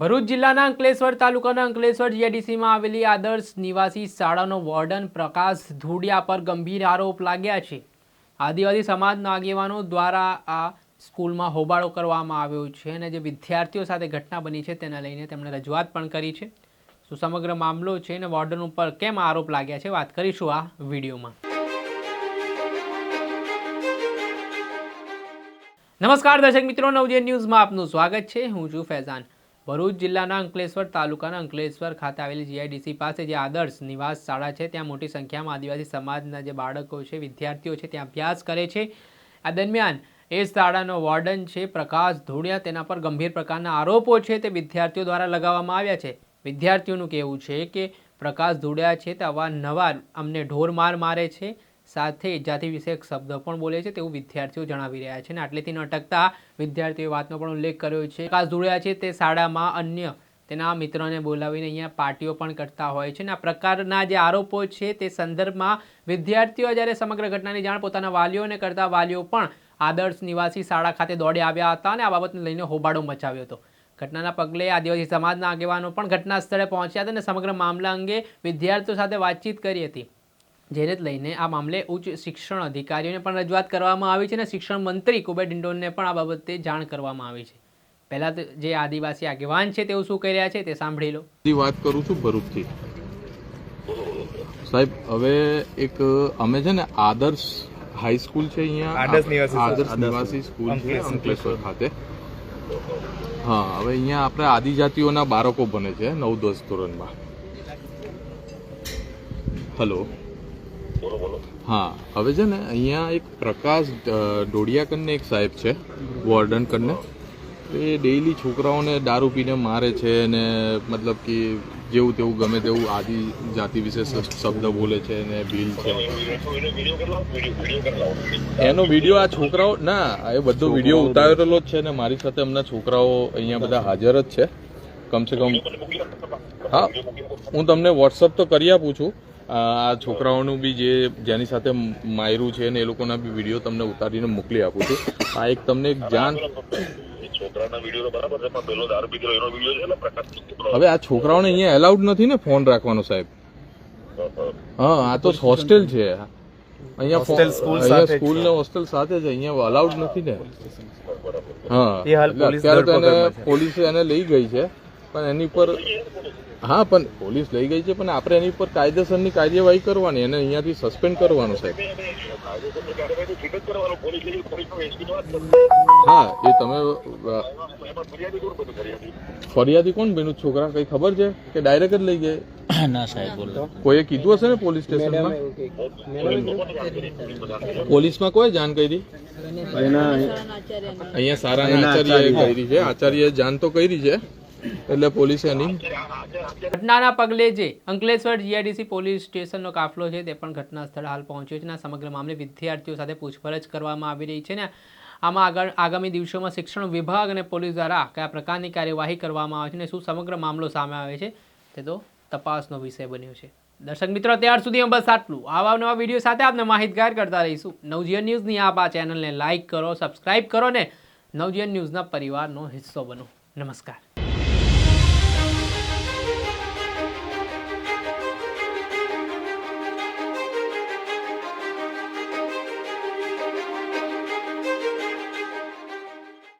ભરૂચ જિલ્લાના અંકલેશ્વર તાલુકાના અંકલેશ્વર જીઆઈડીસીમાં આવેલી આદર્શ નિવાસી શાળાનો વોર્ડન પ્રકાશ ધુડિયા પર ગંભીર આરોપ લાગ્યા છે. આદિવાસી સમાજના આગેવાનો દ્વારા આ સ્કૂલમાં હોબાળો કરવામાં આવ્યો છે અને જે વિદ્યાર્થીઓ સાથે ઘટના બની છે તેને લઈને તેમણે રજૂઆત પણ કરી છે. શું સમગ્ર મામલો છે અને વોર્ડન ઉપર કેમ આરોપ લાગ્યા છે વાત કરીશું આ વિડીયોમાં. નમસ્કાર દર્શક મિત્રો નવજે ન્યૂઝમાં આપનું સ્વાગત છે. હું છું ફૈઝાન. ભરૂચ જિલ્લાના અંકલેશ્વર તાલુકાના અંકલેશ્વર ખાતે આવેલી જીઆઈડીસી પાસે જે આદર્શ નિવાસ શાળા છે, ત્યાં મોટી સંખ્યામાં આદિવાસી સમાજના જે બાળકો છે, વિદ્યાર્થીઓ છે, ત્યાં અભ્યાસ કરે છે. આ દરમિયાન એ શાળાનો વોર્ડન છે, પ્રકાશ ધોળિયા, તેના પર ગંભીર પ્રકારના આરોપો છે, તે વિદ્યાર્થીઓ દ્વારા લગાવવામાં આવ્યા છે. વિદ્યાર્થીઓનું કહેવું છે કે પ્રકાશ ધોળિયા છે, તે અવારનવાર અમને ઢોર માર મારે છે. સાથે જાતિ વિષયક શબ્દ પણ બોલે છે તેવું વિદ્યાર્થીઓ જણાવી રહ્યા છે અને આટલેથી ન અટકતા વિદ્યાર્થીઓએ વાતનો પણ ઉલ્લેખ કર્યો છે. પ્રકાશ ધોળિયા છે તે શાળામાં અન્ય તેના મિત્રોને બોલાવીને અહીંયા પાર્ટીઓ પણ કરતા હોય છે અને આ પ્રકારના જે આરોપો છે તે સંદર્ભમાં વિદ્યાર્થીઓ જ્યારે સમગ્ર ઘટનાની જાણ પોતાના વાલીઓને કરતા વાલીઓ પણ આદર્શ નિવાસી શાળા ખાતે દોડી આવ્યા હતા અને આ બાબતને લઈને હોબાળો મચાવ્યો હતો. ઘટનાના પગલે આદિવાસી સમાજના આગેવાનો પણ ઘટના સ્થળે પહોંચ્યા હતા અને સમગ્ર મામલા અંગે વિદ્યાર્થીઓ સાથે વાતચીત કરી હતી. જેને જ લઈને આ મામલે ઉચ્ચ શિક્ષણ અધિકારીઓને પણ રજૂઆત કરવામાં આવી છે અને શિક્ષણ મંત્રી કુબેર ડિંડોરને પણ આ બાબતે જાણ કરવામાં આવી છે. પહેલાં તો જે આદિવાસી આગેવાન છે તેઓ શું કહી રહ્યા છે તે સાંભળી લો. વાત કરું છું ભરૂચથી. સાહેબ હવે એક અમે છે ને આદર્શ હાઈસ્કૂલ છે અહીંયા. આદર્શ નિવાસી આદર્શ નિવાસી સ્કૂલ છે અંકલેશ્વર ખાતે. હા હવે અહીંયા આપણે આદિજાતિઓના બાળકો બને છે નવ દસ ધોરણમાં. હલો. હા હવે છે ને અહીંયા એક પ્રકાશ ડોડિયા કરીને એક સાહેબ છે વોર્ડન કરીને એ ડેઈલી છોકરાઓને દારૂ પીને મારે છે ને મતલબ કે જેવું તેવું ગમે તેવું આદિ જાતિ વિશે શબ્દ બોલે છે ને ભીલ છે. એનો વીડિયો આ છોકરાઓ ના એ બધો વીડિયો ઉતારેલો જ છે ને મારી સાથે હમણાં છોકરાઓ અહીંયા બધા હાજર જ છે. કમસે કમ હા હું તમને વોટ્સઅપ તો કરી આપું છું. આ છોકરાઓનું બી જે જેની સાથે માયરું છે ને એ લોકોના બી વીડિયો તમને ઉતારીને મોકલી આપું છું. આ એક તમને એક જાણ છોકરાના વીડિયો તો બરાબર છે પણ પેલો દારૂ પીધેલો એનો વીડિયો છે ને પ્રકાશ છોકરો હવે આ છોકરાઓને અહીંયા એલાઉડ નથી ને ફોન રાખવાનો સાહેબ? હા આ તો હોસ્ટેલ છે. અહીંયા સાથે સ્કૂલ ને હોસ્ટેલ સાથે જ અહીંયા અલાઉડ નથી ને. હા એ હાલ અત્યારે તો પોલીસે એને લઈ ગઈ છે પણ એની પર હા પણ પોલીસ લઈ ગઈ છે પણ આપણે એની ઉપર કાયદેસરની કાર્યવાહી કરવાની એને અહીંયાથી સસ્પેન્ડ કરવાનો સાહેબ. હા એ તમે ફરિયાદી કોણ બન્યું? છોકરા કઈ ખબર છે કે ડાયરેક્ટ જ લઈ ગયા? ના સાહેબ કોઈએ કીધું હશે ને પોલીસ સ્ટેશનમાં? પોલીસમાં કોઈ જાણ કરી? અહીંયા સારા આચાર્ય. કરી છે આચાર્ય જાણ તો કરી છે. એટલે પોલીસે એની ઘટનાના પગલે જે અંકલેશ્વર જીઆઈડીસી પોલીસ સ્ટેશનનો કાફલો છે તે પણ ઘટના સ્થળે હાલ પહોંચ્યો છે અને સમગ્ર મામલે વિદ્યાર્થીઓ સાથે પૂછપરછ કરવામાં આવી રહી છે ને આમાં આગળ આગામી દિવસોમાં શિક્ષણ વિભાગ અને પોલીસ દ્વારા કયા પ્રકારની કાર્યવાહી કરવામાં આવે છે અને શું સમગ્ર મામલો સામે આવે છે તે તો તપાસનો વિષય બન્યો છે. દર્શક મિત્રો ત્યાર સુધી બસ આટલું આવા નવા વીડિયો સાથે આપને માહિતગાર કરતા રહીશું. નવજીવન ન્યૂઝની આપ આ ચેનલને લાઇક કરો, સબસ્ક્રાઇબ કરો ને નવજીવન ન્યૂઝના પરિવારનો હિસ્સો બનો. નમસ્કાર.